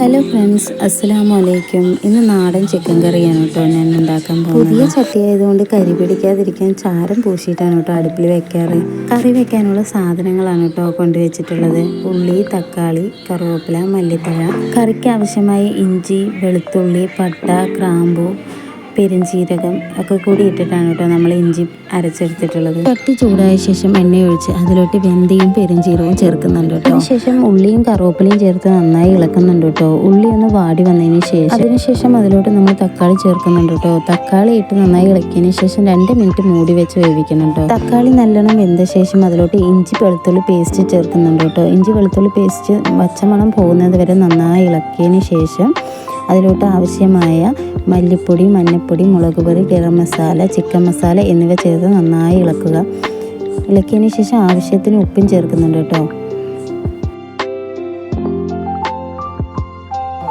Hello friends അസ്സലാമു അലൈക്കും ഇന്ന് നാടൻ ചിക്കൻ കറിയാണ് കേട്ടോ ഞാൻ ഉണ്ടാക്കാൻ പോകുന്നത്. പുതിയ ചട്ടി ആയതുകൊണ്ട് കരി പിടിക്കാതിരിക്കാൻ ചാരം പൂശിയിട്ടാണ് കേട്ടോ അടുപ്പിൽ വെക്കാറ്. കറി വെക്കാനുള്ള സാധനങ്ങളാണ് കേട്ടോ കൊണ്ടുവച്ചിട്ടുള്ളത്. ഉള്ളി തക്കാളി കറുവേപ്പില മല്ലിത്തഴ. കറിക്ക് ആവശ്യമായ ഇഞ്ചി വെളുത്തുള്ളി പട്ട ഗ്രാമ്പു പെരിഞ്ചീരകം ഒക്കെ കൂടി ഇട്ടിട്ടാണ് കേട്ടോ നമ്മൾ ഇഞ്ചി അരച്ചെടുത്തിട്ടുള്ളത്. ചട്ടി ചൂടായ ശേഷം എണ്ണ ഒഴിച്ച് അതിലോട്ട് വെന്തയും പെരിഞ്ചീരകവും ചേർക്കുന്നുണ്ട് കേട്ടോ. അതിനുശേഷം ഉള്ളിയും കറുവപ്പിലയും ചേർത്ത് നന്നായി ഇളക്കുന്നുണ്ട് കേട്ടോ. ഉള്ളി ഒന്ന് വാടി വന്നതിന് ശേഷം അതിനുശേഷം അതിലോട്ട് നമ്മൾ തക്കാളി ചേർക്കുന്നുണ്ട് കേട്ടോ. തക്കാളി ഇട്ട് നന്നായി ഇളക്കിയതിന് ശേഷം രണ്ട് മിനിറ്റ് മൂടി വെച്ച് വേവിക്കണം കേട്ടോ. തക്കാളി നല്ലോണം വെന്ത ശേഷം അതിലോട്ട് ഇഞ്ചി വെളുത്തുള്ളി പേസ്റ്റ് ചേർക്കുന്നുണ്ട് കേട്ടോ. ഇഞ്ചി വെളുത്തുള്ളി പേസ്റ്റ് പച്ചമണം പോകുന്നത് വരെ നന്നായി ഇളക്കിയതിന് ശേഷം അതിലോട്ട് ആവശ്യമായ മല്ലിപ്പൊടി മഞ്ഞൾപ്പൊടി മുളക് പൊടി ഗരം മസാല ചിക്കൻ മസാല എന്നിവ ചേർത്ത് നന്നായി ഇളക്കുക. ഇളക്കിയതിന് ശേഷം ആവശ്യത്തിന് ഉപ്പും ചേർക്കുന്നുണ്ട് കേട്ടോ.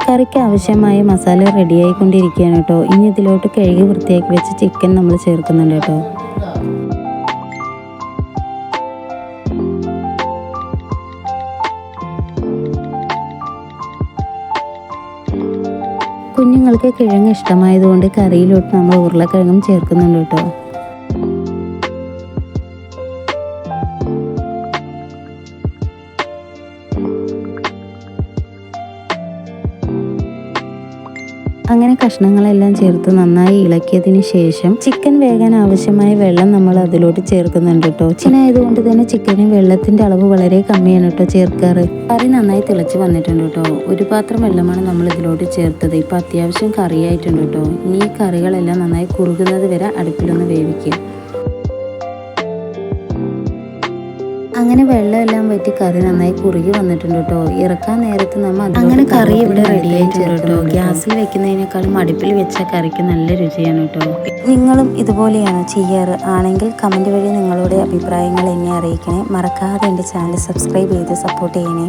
കറിക്ക് ആവശ്യമായ മസാല റെഡിയായിക്കൊണ്ടിരിക്കുകയാണ് കേട്ടോ. ഇനി ഇതിലോട്ട് കഴുകി വൃത്തിയാക്കി വെച്ച് ചിക്കൻ നമ്മൾ ചേർക്കുന്നുണ്ട് കേട്ടോ. കുഞ്ഞുങ്ങൾക്ക് കിഴങ്ങ് ഇഷ്ടമായതുകൊണ്ട് കറിയിലോട്ട് നമ്മൾ ഉരുളക്കിഴങ്ങും ചേർക്കുന്നുണ്ട് കേട്ടോ. അങ്ങനെ കഷ്ണങ്ങളെല്ലാം ചേർത്ത് നന്നായി ഇളക്കിയതിന് ശേഷം ചിക്കൻ വേകാൻ ആവശ്യമായ വെള്ളം നമ്മൾ അതിലോട്ട് ചേർക്കുന്നുണ്ട് കേട്ടോ. ചിക്കൻ ആയതുകൊണ്ട് തന്നെ ചിക്കന് വെള്ളത്തിന്റെ അളവ് വളരെ കമ്മിയാണ് കേട്ടോ ചേർക്കാറ്. കറി നന്നായി തിളച്ച് വന്നിട്ടുണ്ട് കേട്ടോ. ഒരു പാത്രം വെള്ളമാണ് നമ്മൾ ഇതിലോട്ട് ചേർത്തത്. ഇപ്പൊ അത്യാവശ്യം കറിയായിട്ടുണ്ട് കേട്ടോ. ഇനി ഈ കറികളെല്ലാം നന്നായി കുറുകുന്നത് വരെ അടുപ്പിലൊന്ന് വേവിക്കുക. അങ്ങനെ വെള്ളമെല്ലാം വറ്റി കറി നന്നായി കുറുകി വന്നിട്ടുണ്ട് കേട്ടോ. ഇറക്കാൻ നേരത്ത് നമ്മൾ അങ്ങനെ കറി ഇവിടെ റെഡി ആയിട്ടുണ്ട് കേട്ടോ. ഗ്യാസിൽ വെക്കുന്നതിനേക്കാളും അടുപ്പിൽ വെച്ച കറിക്ക് നല്ല രുചിയാണ് കേട്ടോ. നിങ്ങളും ഇതുപോലെയാണോ ചെയ്യാറ്. ആണെങ്കിൽ കമന്റ് വഴി നിങ്ങളുടെ അഭിപ്രായങ്ങൾ എന്നെ അറിയിക്കണേ. മറക്കാതെ എന്റെ ചാനൽ സബ്സ്ക്രൈബ് ചെയ്ത് സപ്പോർട്ട് ചെയ്യണേ.